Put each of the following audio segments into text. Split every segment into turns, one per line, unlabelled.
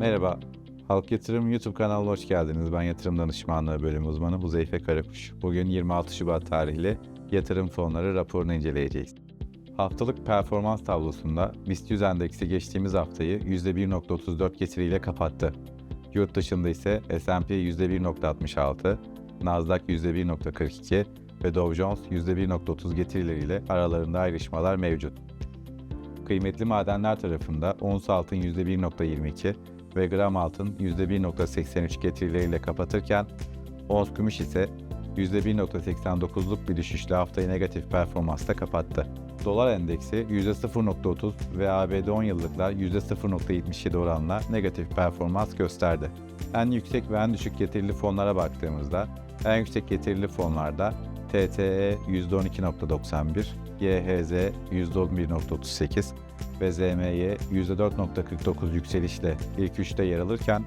Merhaba, Halk Yatırım YouTube kanalına hoş geldiniz. Ben yatırım danışmanlığı bölümü uzmanı Huzeyfe Karakuş. Bugün 26 Şubat tarihli yatırım fonları raporunu inceleyeceğiz. Haftalık performans tablosunda BIST 100 endeksi geçtiğimiz haftayı %1.34 getiriyle kapattı. Yurt dışında ise S&P %1.66, Nasdaq %1.42 ve Dow Jones %1.30 getirileriyle aralarında ayrışmalar mevcut. Kıymetli madenler tarafında ons altın %1.22 ve gram altın %1.83 getirileriyle kapatırken ons gümüş ise %1.89'luk bir düşüşle haftayı negatif performansla kapattı. Dolar endeksi %0.30 ve ABD 10 yıllıklar %0.77 oranla negatif performans gösterdi. En yüksek ve en düşük getirili fonlara baktığımızda en yüksek getirili fonlarda TTE %12.91, YHZ %11.38 ve ZMY %4.49 yükselişle ilk üçte yer alırken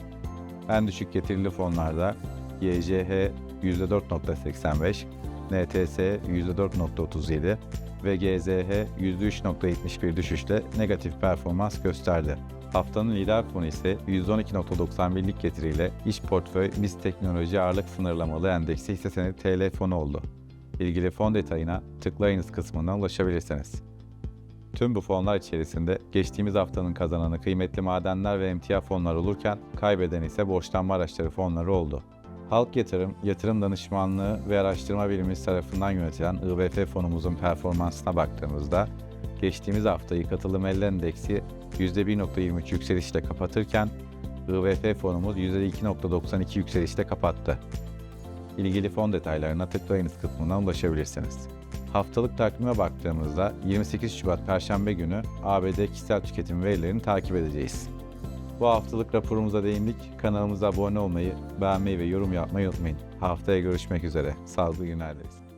en düşük getirili fonlarda YJH %4.85, NTS %4.37 ve GZH %3.71 düşüşle negatif performans gösterdi. Haftanın lider fonu ise %12.91'lik getiriyle iş portföy BIST Teknoloji Ağırlık Sınırlamalı Endeksi hisse senedi TL fonu oldu. İlgili fon detayına tıklayınız kısmından ulaşabilirsiniz. Tüm bu fonlar içerisinde geçtiğimiz haftanın kazananı kıymetli madenler ve emtia fonlar olurken kaybeden ise borçlanma araçları fonları oldu. Halk Yatırım, yatırım danışmanlığı ve araştırma birimimiz tarafından yönetilen IBF fonumuzun performansına baktığımızda geçtiğimiz haftayı katılım 50 endeksi %1.23 yükselişle kapatırken IBF fonumuz %2.92 yükselişle kapattı. İlgili fon detaylarına tıklayınız kısmından ulaşabilirsiniz. Haftalık takvime baktığımızda 28 Şubat Perşembe günü ABD kişisel tüketim verilerini takip edeceğiz. Bu haftalık raporumuza değindik. Kanalımıza abone olmayı, beğenmeyi ve yorum yapmayı unutmayın. Haftaya görüşmek üzere. Sağlıklı günler dileriz.